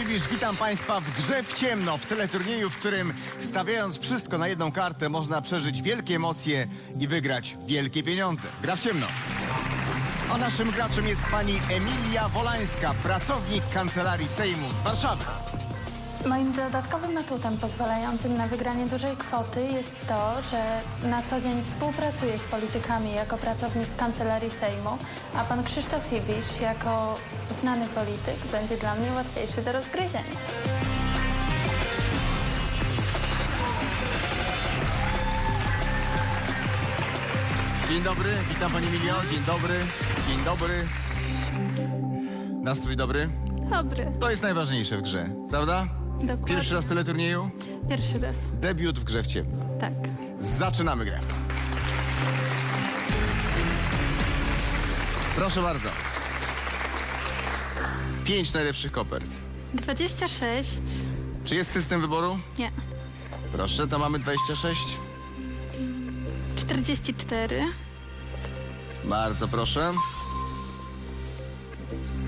Wiwisz, witam Państwa w grze w ciemno, w teleturnieju, w którym stawiając wszystko na jedną kartę można przeżyć wielkie emocje i wygrać wielkie pieniądze. Gra w ciemno. A naszym graczem jest pani Emilia Wolańska, pracownik Kancelarii Sejmu z Warszawy. Moim dodatkowym atutem pozwalającym na wygranie dużej kwoty jest to, że na co dzień współpracuję z politykami jako pracownik Kancelarii Sejmu, a pan Krzysztof Ibisz jako znany polityk będzie dla mnie łatwiejszy do rozgryzienia. Dzień dobry, witam pani Emilio, dzień dobry, dzień dobry. Nastrój dobry? Dobry, To jest najważniejsze w grze, prawda? Dokładnie. Pierwszy raz w teleturnieju, Pierwszy raz, debiut w grze w ciemno. tak. Zaczynamy grę. Proszę bardzo. Pięć najlepszych kopert. 26, Czy jest system wyboru? nie, Proszę, to mamy 26. 44, Bardzo proszę.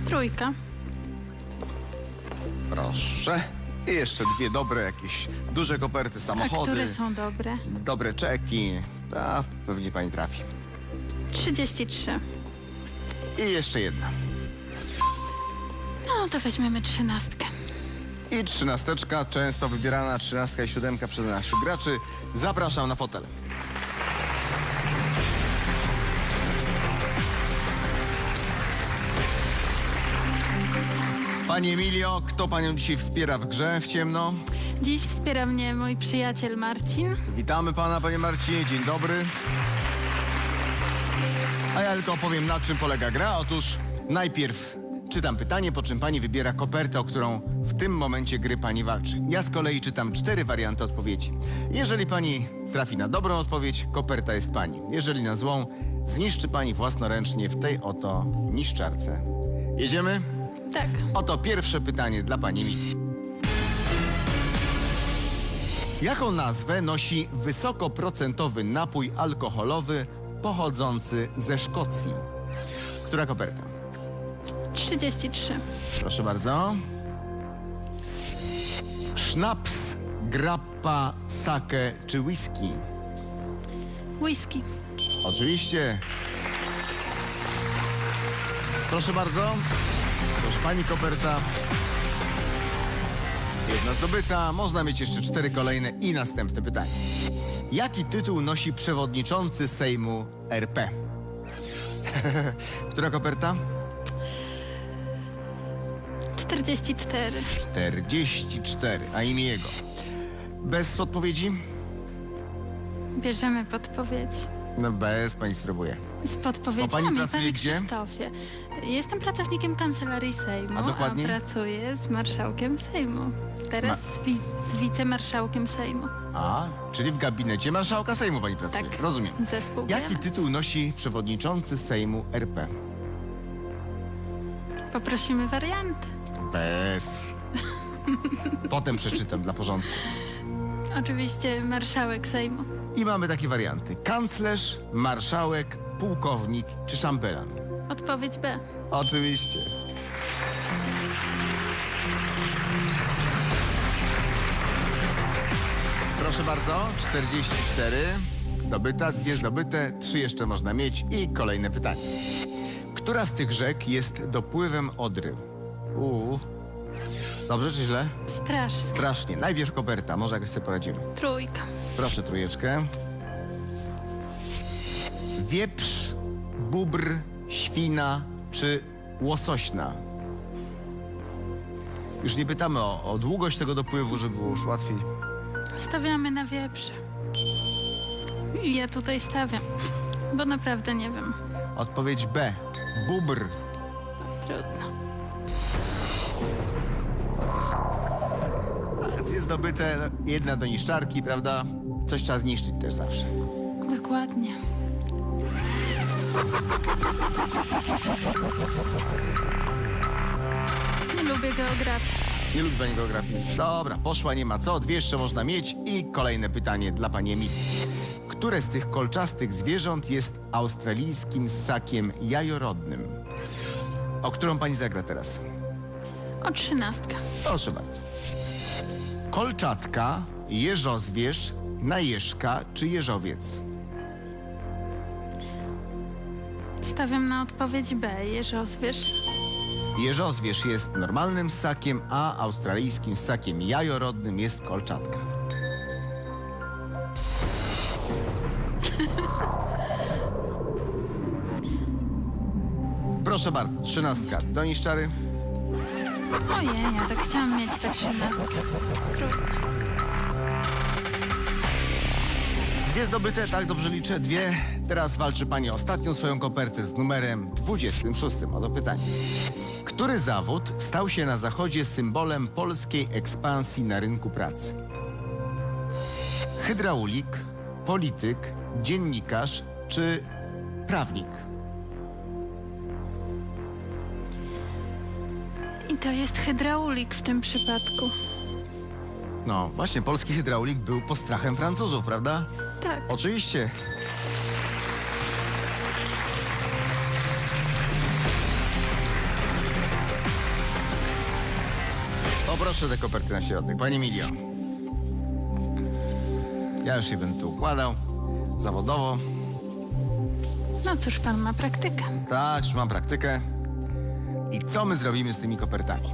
trójka, Proszę. I jeszcze dwie dobre jakieś duże koperty, a samochody, które są dobre? dobre czeki. A, pewnie pani trafi. 33. I jeszcze jedna. No to weźmiemy trzynastkę. I trzynasteczka, często wybierana trzynastka i siódemka przez naszych graczy. Zapraszam na fotel. Pani Emilio, kto panią dzisiaj wspiera w grze w ciemno? Dziś wspiera mnie mój przyjaciel Marcin. Witamy pana, panie Marcinie, dzień dobry. A ja tylko opowiem, na czym polega gra. Otóż najpierw czytam pytanie, po czym pani wybiera kopertę, o którą w tym momencie gry pani walczy. Ja z kolei czytam cztery warianty odpowiedzi. Jeżeli pani trafi na dobrą odpowiedź, koperta jest pani. Jeżeli na złą, zniszczy pani własnoręcznie w tej oto niszczarce. Jedziemy? Tak. Oto pierwsze pytanie dla pani Miki. Jaką nazwę nosi wysokoprocentowy napój alkoholowy pochodzący ze Szkocji? Która koperta? 33. Proszę bardzo. Sznaps, grappa, sake czy whisky? Whisky. Oczywiście. Proszę bardzo. Proszę pani koperta. Jedna zdobyta. Można mieć jeszcze cztery kolejne i następne pytanie. Jaki tytuł nosi przewodniczący Sejmu RP? Która koperta? 44. 44. A imię jego. Bez podpowiedzi? Bierzemy podpowiedź. No bez, pani spróbuje. Z podpowiedziami, A pani pracuje panie gdzie? Krzysztofie. Jestem pracownikiem Kancelarii Sejmu, A dokładnie? pracuję z marszałkiem Sejmu. Teraz z, wi- z wicemarszałkiem Sejmu. A, czyli w gabinecie marszałka Sejmu pani pracuje. Tak. Rozumiem. Zespół Jaki tytuł nosi przewodniczący Sejmu RP? Poprosimy warianty. Bez. Potem przeczytam dla porządku. Oczywiście marszałek Sejmu. I mamy takie warianty. Kanclerz, marszałek, pułkownik czy szambelan. Odpowiedź B. Oczywiście. Proszę bardzo, 44. Zdobyta, dwie zdobyte, trzy jeszcze można mieć i kolejne pytanie. Która z tych rzek jest dopływem Odry? Uuu. Dobrze czy źle? Strasznie. Strasznie. Najpierw koperta, może jakoś sobie poradzimy. Trójka. Proszę trójeczkę. Wieprz, bóbr, świna czy łosośna? Już nie pytamy o, o długość tego dopływu, żeby było już łatwiej. Stawiamy na wieprze. I ja tutaj stawiam, bo naprawdę nie wiem. Odpowiedź B. Bóbr. Trudno. Dwie zdobyte, jedna do niszczarki, prawda? Coś trzeba zniszczyć też zawsze. Dokładnie. Nie lubię geografii. Nie lubię pani geografii. Dobra, poszła, nie ma co. Dwie jeszcze można mieć. I kolejne pytanie dla pani Emilii. Które z tych kolczastych zwierząt jest australijskim ssakiem jajorodnym? O którą pani zagra teraz? O trzynastkę. Proszę bardzo. Kolczatka, jeżozwierz, najeżka czy jeżowiec? Stawiam na odpowiedź B, jeżozwierz. Jeżozwierz jest normalnym ssakiem, a australijskim ssakiem jajorodnym jest kolczatka. Proszę bardzo, trzynastka. Czary? Ojej, ja tak chciałam mieć tę trzynastkę. Trudno. Dwie zdobyte, tak dobrze liczę, dwie. Teraz walczy pani ostatnią swoją kopertę z numerem 26. Oto pytanie. Który zawód stał się na zachodzie symbolem polskiej ekspansji na rynku pracy? Hydraulik, polityk, dziennikarz czy prawnik? I to jest hydraulik w tym przypadku. No, właśnie polski hydraulik był postrachem Francuzów, prawda? Tak. Oczywiście. Poproszę te koperty na środek. Pani Emilio. Ja już je będę tu układał. Zawodowo. No cóż, pan ma praktykę. Tak, już mam praktykę. I co my zrobimy z tymi kopertami?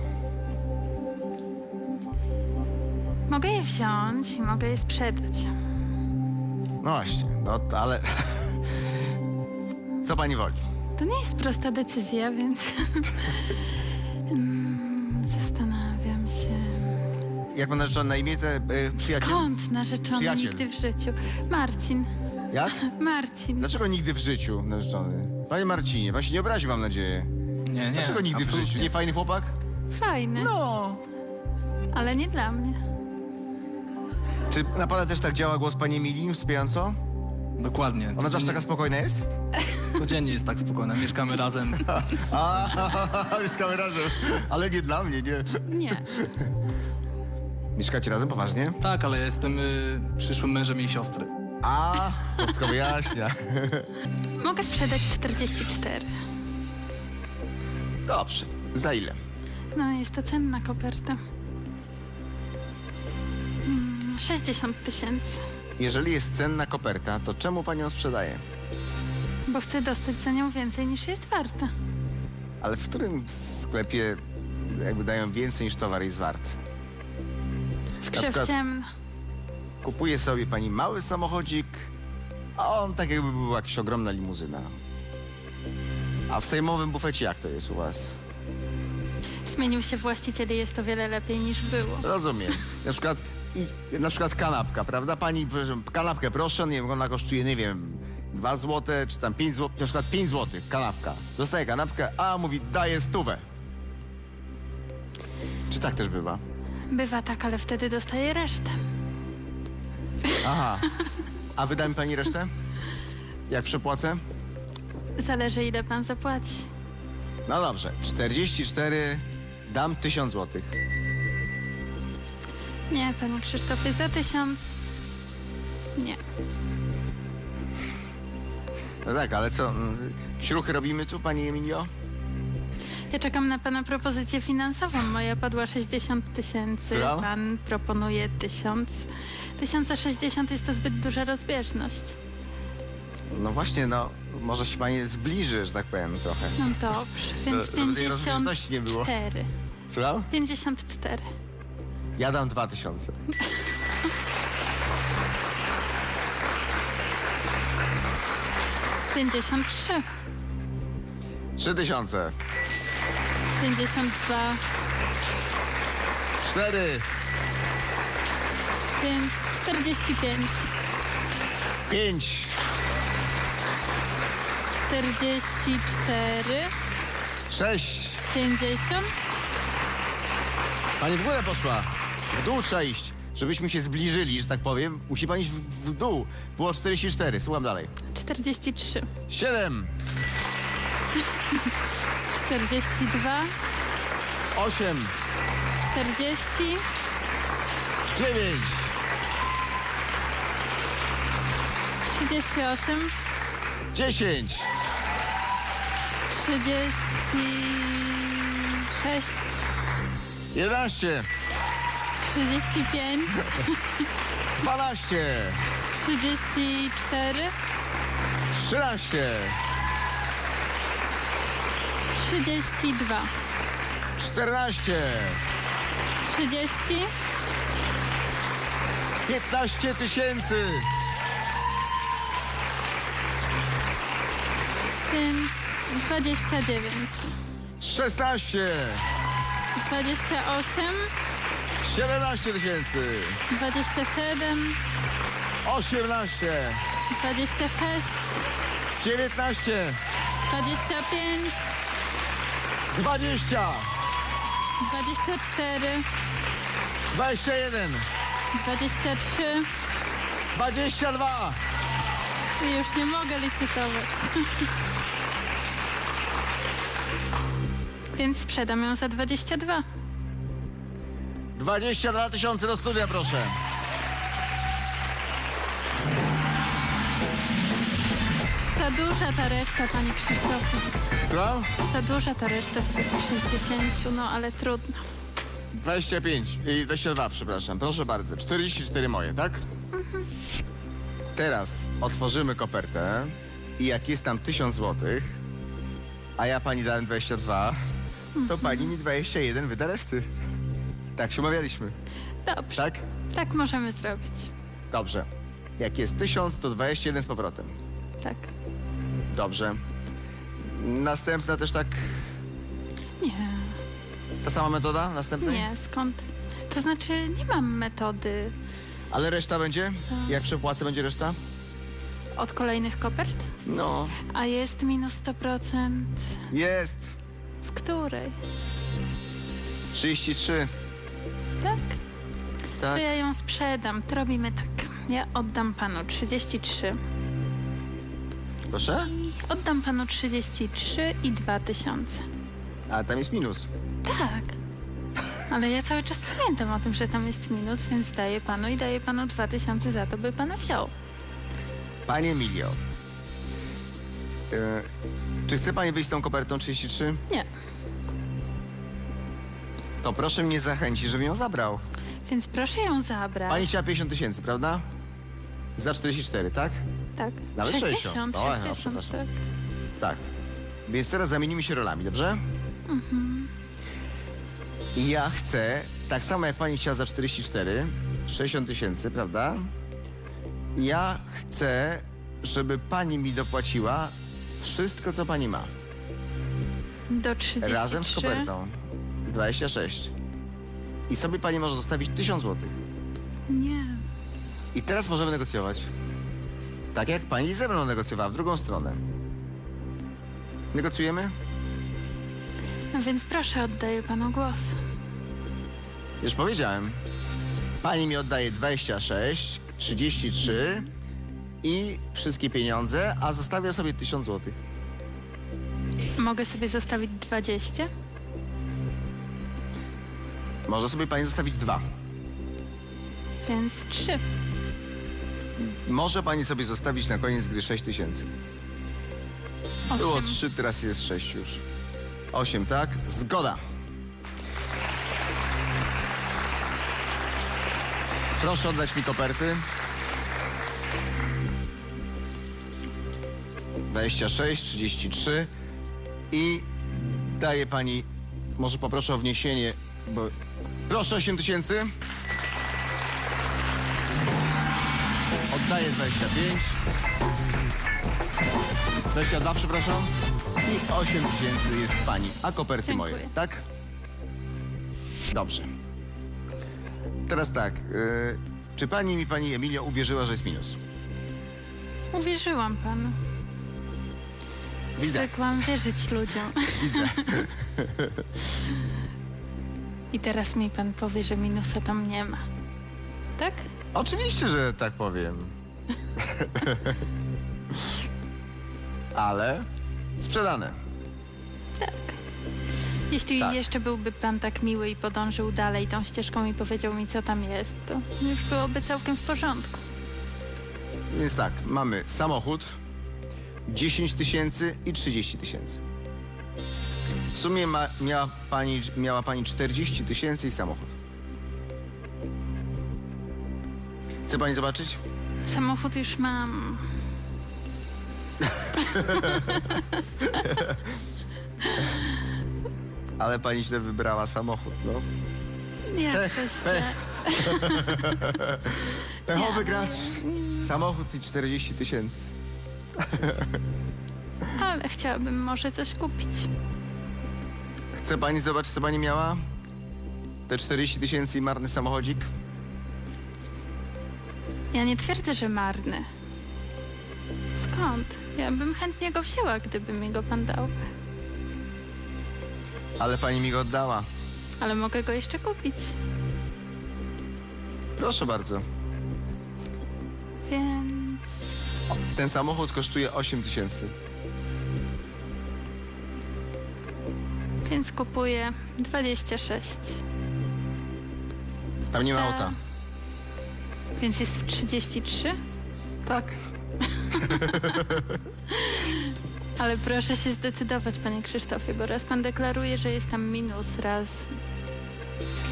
Mogę je wziąć i mogę je sprzedać. No właśnie, no to ale... Co pani woli? To nie jest prosta decyzja, więc Mm, zastanawiam się. Jak pan narzeczony na imię, te y, przyjaciel? Skąd narzeczony Przyjaciel. nigdy w życiu? Marcin. Jak? Marcin. Dlaczego nigdy w życiu narzeczony? Panie Marcinie, pan się nie obraził, mam nadzieję. Nie, nie. Dlaczego nigdy w absolutnie. życiu? Nie fajny chłopak? Fajny, No. ale nie dla mnie. Czy na pana też tak działa głos pani Emilii wspierająco? Dokładnie. Ona zawsze taka spokojna jest? Codziennie jest tak spokojna. Mieszkamy razem. A, mieszkamy razem. Ale nie dla mnie, nie. Nie. Mieszkacie razem, poważnie? Tak, ale jestem y, przyszłym mężem jej siostry. A, to wszystko wyjaśnia. Mogę sprzedać 44. Dobrze. Za ile? No, jest to cenna koperta. Mm, 60 tysięcy. Jeżeli jest cenna koperta, to czemu pani ją sprzedaje? Bo chcę dostać za nią więcej niż jest warta. Ale w którym sklepie jakby dają więcej niż towar jest wart? W Na grze przykład- w ciemno. Kupuje sobie pani mały samochodzik, a on tak jakby był jakaś ogromna limuzyna. A w sejmowym bufecie jak to jest u was? Zmienił się właściciel i jest to wiele lepiej niż było. Rozumiem. Na przykład, i, na przykład kanapka, prawda? Pani, kanapkę proszę, nie wiem, ona kosztuje, nie wiem, 2 złote, czy tam 5 zł, na przykład 5 zł, kanapka. Dostaje kanapkę, a mówi, daje stówę. Czy tak też bywa? Bywa tak, ale wtedy dostaję resztę. Aha. A wyda mi pani resztę? Jak przepłacę? Zależy ile pan zapłaci. No dobrze, 44, dam 1000 złotych. Nie, panie Krzysztofie, za tysiąc. Nie. No tak, ale co, mm, śruchy robimy tu, pani Emilio? Ja czekam na pana propozycję finansową. Moja padła 60 tysięcy. Słucham? Pan proponuje tysiąc. 1060 jest to zbyt duża rozbieżność. No właśnie, no, może się pani zbliży, że tak powiem, trochę. No dobrze, więc żeby tej rozbieżności nie było. 54. Słucham? 54. Ja dam 2000. Pięćdziesiąt trzy, 3000. pięćdziesiąt dwa, 4, więc czterdzieści pięć, 5, czterdzieści cztery, 6. pięćdziesiąt. Pani w górę poszła. W dół trzeba iść. Żebyśmy się zbliżyli, że tak powiem, musi pani iść w, w dół. Było 44, słucham dalej. 43, 7, 42, 8, 40, 9, 38, 10, 36, 11, 35, 12, 34, 13, 32, 14, 30, 15 tysięcy, więc 29, 16, 28, 17 tysięcy, 27, 18, 26, 19, 25, 20, 24, 21, 23 22, i już nie mogę licytować. Więc sprzedam ją za 22. 22 tysiące do studia, proszę. Za duża ta reszta, panie Krzysztofie. Słucham? Za duża ta reszta z tych 60, no ale trudno. 25 i 22, przepraszam. Proszę bardzo. 44 moje, tak? Teraz otworzymy kopertę i jak jest tam 1000 złotych, a ja pani dałem 22, to pani mi 21 wyda reszty. Tak się umawialiśmy, Dobrze, tak? tak możemy zrobić. Dobrze. Jak jest 1000, to 21 z powrotem. Tak. Dobrze. Następna też tak... Nie, Ta sama metoda? Następnej? nie, skąd? To znaczy, nie mam metody Ale reszta będzie? Tak. Jak przepłacę, będzie reszta? od kolejnych kopert, No, a jest minus 100%. jest. W której? 33. Tak? To Tak. ja ją sprzedam. To robimy tak. Ja oddam panu 33. Proszę? Oddam panu 33 i 2000. A tam jest minus. Tak. Ale ja cały czas pamiętam o tym, że tam jest minus, więc daję panu i daję panu 2000 za to, by pana wziął. Panie Emilio. e, czy chce pani wyjść z tą kopertą 33? Nie. To proszę mnie zachęcić, żebym ją zabrał. Więc proszę ją zabrać. Pani chciała 50 tysięcy, prawda? Za 44, tak? Tak. Nawet 60. 60, O, no, 60, przepraszam. tak. Tak. Więc teraz zamienimy się rolami, dobrze? I ja chcę, tak samo jak pani chciała za 44, 60 tysięcy, prawda? Ja chcę, żeby pani mi dopłaciła wszystko, co pani ma. Do 33. Razem z kopertą. 26. I sobie pani może zostawić 1000 złotych. Nie. I teraz możemy negocjować. Tak jak pani ze mną negocjowała, w drugą stronę. Negocjujemy? No więc proszę, oddaję panu głos. Już powiedziałem. Pani mi oddaje 26, 33 i wszystkie pieniądze, a zostawia sobie 1000 złotych. Mogę sobie zostawić 20? Może sobie pani zostawić dwa. Więc 3. Może pani sobie zostawić na koniec gry 6 tysięcy. Było 8. 3, teraz jest 6 już. 8, tak? Zgoda. Proszę oddać mi koperty. 26, 33 i daje pani, może poproszę o wniesienie, bo... Proszę 8 tysięcy. Oddaję 25. 22, przepraszam. I 8 tysięcy jest pani, a koperty Dziękuję. moje, tak? Dobrze. Teraz tak, y, czy pani mi, pani Emilio, uwierzyła, że jest minus? Uwierzyłam panu. Widzę, Zwykłam wierzyć ludziom. widzę. I teraz mi pan powie, że minusa tam nie ma. Tak? Oczywiście, że tak powiem. Ale sprzedane. Tak. Jeśli Tak. jeszcze byłby pan tak miły i podążył dalej tą ścieżką i powiedział mi, co tam jest, to już byłoby całkiem w porządku. Więc tak, mamy samochód, 10 tysięcy i 30 tysięcy. W sumie ma, miała, pani, miała pani 40 tysięcy i samochód. Chce pani zobaczyć? Samochód już mam. Ale pani źle wybrała samochód, no. Jak to źle. pech. Pechowy gracz. Samochód i 40 tysięcy. Ale chciałabym może coś kupić. Chce pani zobaczyć, co pani miała? Te 40 tysięcy i marny samochodzik? Ja nie twierdzę, że marny. Skąd? Ja bym chętnie go wzięła, gdyby mi go pan dał. Ale pani mi go oddała. Ale mogę go jeszcze kupić. Proszę bardzo. Więc Ten samochód kosztuje 8 tysięcy. Więc kupuję 26. Tam nie ma Za- auta. Więc jest 33? Tak. Ale proszę się zdecydować, panie Krzysztofie, bo raz pan deklaruje, że jest tam minus, raz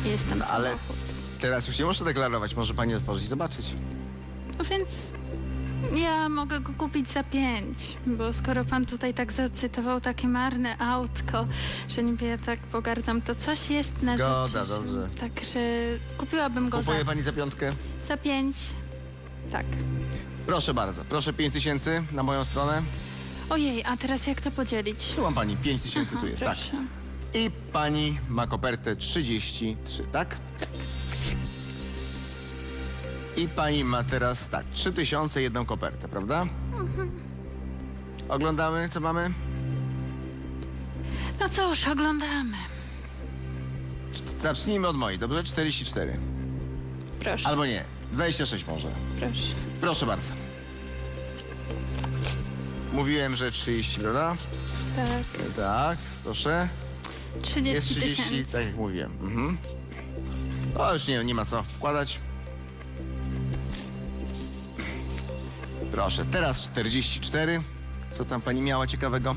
jest tam No, ale- samochód. Teraz już nie muszę deklarować, może pani otworzyć i zobaczyć. No więc ja mogę go kupić za pięć, bo skoro pan tutaj tak zacytował takie marne autko, że niby ja tak pogardzam, to coś jest na Zgoda, rzeczy. że- dobrze. Także kupiłabym go Kupuje za, pani za piątkę? za pięć. Tak. Proszę bardzo. Proszę 5 tysięcy na moją stronę. Ojej, a teraz jak to podzielić? Tu mam pani, 5 tysięcy tu jest, tak. proszę. I pani ma kopertę 33, tak? I pani ma teraz tak, 3000 jedną kopertę, prawda? Oglądamy, co mamy? No cóż, oglądamy. Zacznijmy od mojej, dobrze? 44. Proszę, Albo nie, 26 może. proszę. Proszę bardzo. Mówiłem, że 30, prawda? Tak, Tak, proszę. Jest 30 30, tysięcy. tak jak mówiłem. Mhm. O, już nie, nie ma co wkładać. Proszę, teraz 44. Co tam pani miała ciekawego?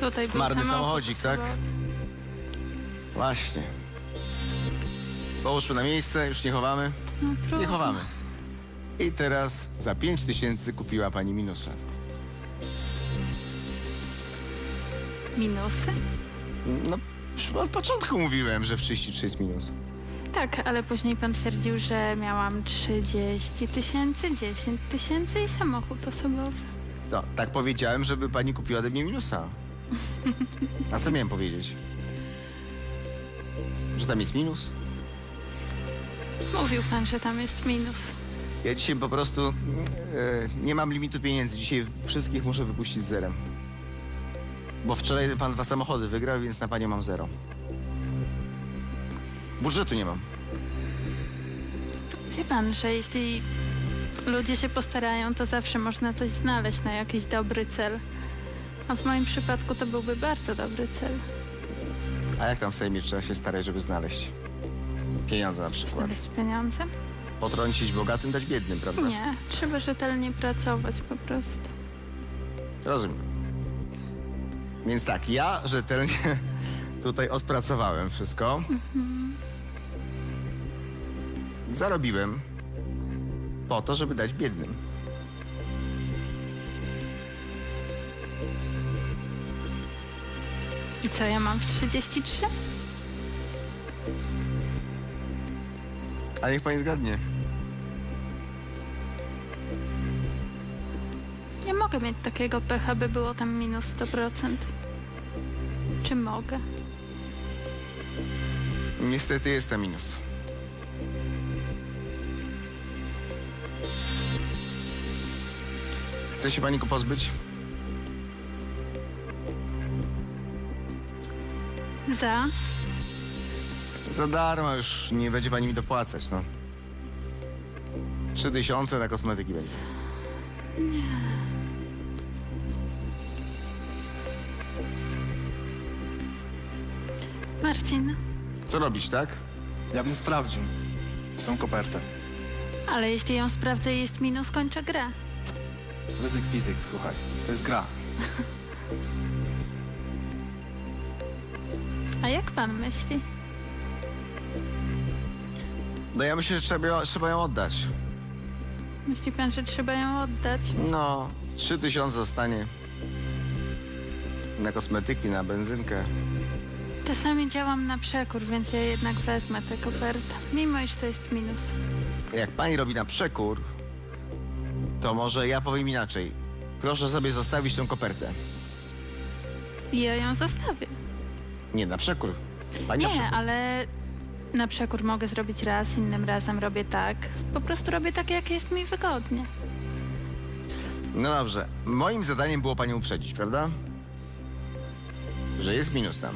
Tutaj był Marny samochodzik, tak? Właśnie. Połóżmy na miejsce, już nie chowamy. No, Nie chowamy. I teraz za 5 tysięcy kupiła pani minusa. Minusy? No, od początku mówiłem, że w 33 jest minus. Tak, ale później pan twierdził, że miałam 30 tysięcy, 10 tysięcy i samochód osobowy. No, tak powiedziałem, żeby pani kupiła ode mnie minusa. A co miałem powiedzieć? Że tam jest minus? Mówił pan, że tam jest minus. Ja dzisiaj po prostu e, nie mam limitu pieniędzy. Dzisiaj wszystkich muszę wypuścić zerem. Bo wczoraj pan dwa samochody wygrał, więc na panią mam zero. Budżetu nie mam. Wie pan, że jeśli ludzie się postarają, to zawsze można coś znaleźć na jakiś dobry cel. A w moim przypadku to byłby bardzo dobry cel. A jak tam w Sejmie trzeba się starać, żeby znaleźć pieniądze na przykład? Znaleźć pieniądze? Potrącić bogatym, dać biednym, prawda? Nie, trzeba rzetelnie pracować po prostu. Rozumiem. Więc tak, ja rzetelnie tutaj odpracowałem wszystko. Zarobiłem po to, żeby dać biednym. I co ja mam w 33? A niech pani zgadnie. Nie mogę mieć takiego pecha, by było tam minus 100%. Czy mogę? Niestety jest tam minus. Chce się pani go pozbyć? Za? Za darmo już nie będzie pani mi dopłacać, no. Trzy tysiące na kosmetyki będzie. Marcin, Co robić, tak? Ja bym sprawdził tą kopertę. ale jeśli ją sprawdzę i jest minus, kończę grę. Ryzyk fizyk, słuchaj. To jest gra. A jak pan myśli? No ja myślę, że trzeba, trzeba ją oddać. Myśli pan, że trzeba ją oddać? No, trzy tysiące zostanie. Na kosmetyki, na benzynkę. Czasami działam na przekór, więc ja jednak wezmę tę kopertę, mimo iż to jest minus. Jak pani robi na przekór, to może ja powiem inaczej. Proszę sobie zostawić tę kopertę. Ja ją zostawię. Nie na przekór. Pani na Nie, przekór. ale na przekór mogę zrobić raz, innym razem robię tak. Po prostu robię tak, jak jest mi wygodnie. No dobrze. Moim zadaniem było panią uprzedzić, prawda? Że jest minus tam.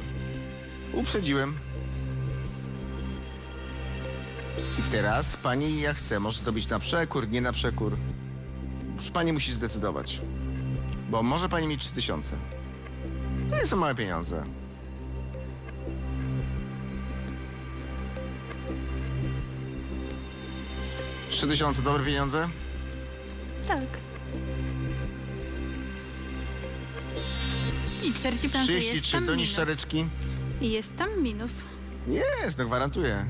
Uprzedziłem. I teraz pani jak chce. Może zrobić na przekór, nie na przekór. Pani musi zdecydować. Bo może pani mieć 3000. To nie są małe pieniądze. Trzy tysiące dobre pieniądze? Tak. I twierdzi pan, że jest 33 tam do minus. niszczareczki. I jest tam minus. Jest, no gwarantuję.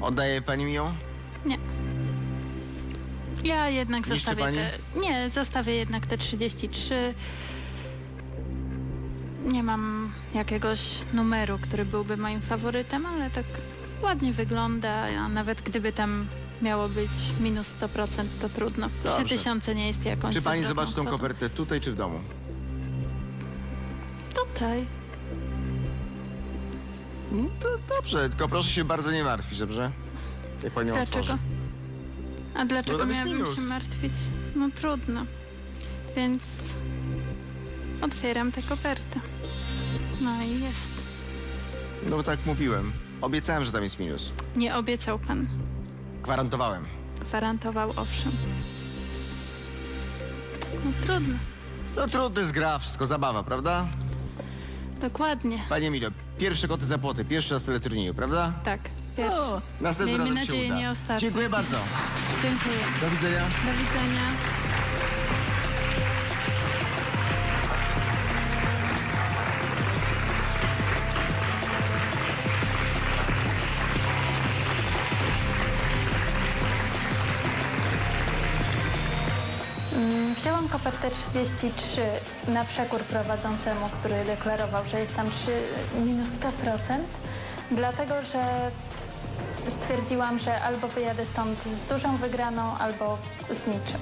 Oddaje pani mi ją? Nie. Ja jednak Niszczy zostawię pani? te... Nie, zostawię jednak te 33. Nie mam jakiegoś numeru, który byłby moim faworytem, ale tak ładnie wygląda, a nawet gdyby tam miało być minus 100%, to trudno. Dobrze. 3000 nie jest jakąś Czy pani zawrotną zobaczy tą kwotą. kopertę tutaj czy w domu? Tutaj. No to dobrze, tylko proszę się bardzo nie martwić, dobrze? Jak pani Dlaczego? otworzy. A dlaczego tam jest miałabym minus. się martwić? No trudno. Więc otwieram tę kopertę. No i jest. No tak mówiłem. Obiecałem, że tam jest minus. Nie obiecał pan. Gwarantowałem. Gwarantował owszem. No trudno. No trudny jest gra, wszystko zabawa, prawda? Dokładnie. Panie Milo, pierwsze koty za płoty, pierwszy raz teleturnieju, prawda? Tak. Pierwszy. No, następnym Miejmy razem się nadzieję, uda. nie ostatni. Dziękuję bardzo. Dziękuję. Do widzenia. Do widzenia. Kopertę 33 na przekór prowadzącemu, który deklarował, że jest tam 3, minus 100%, dlatego że stwierdziłam, że albo wyjadę stąd z dużą wygraną, albo z niczym.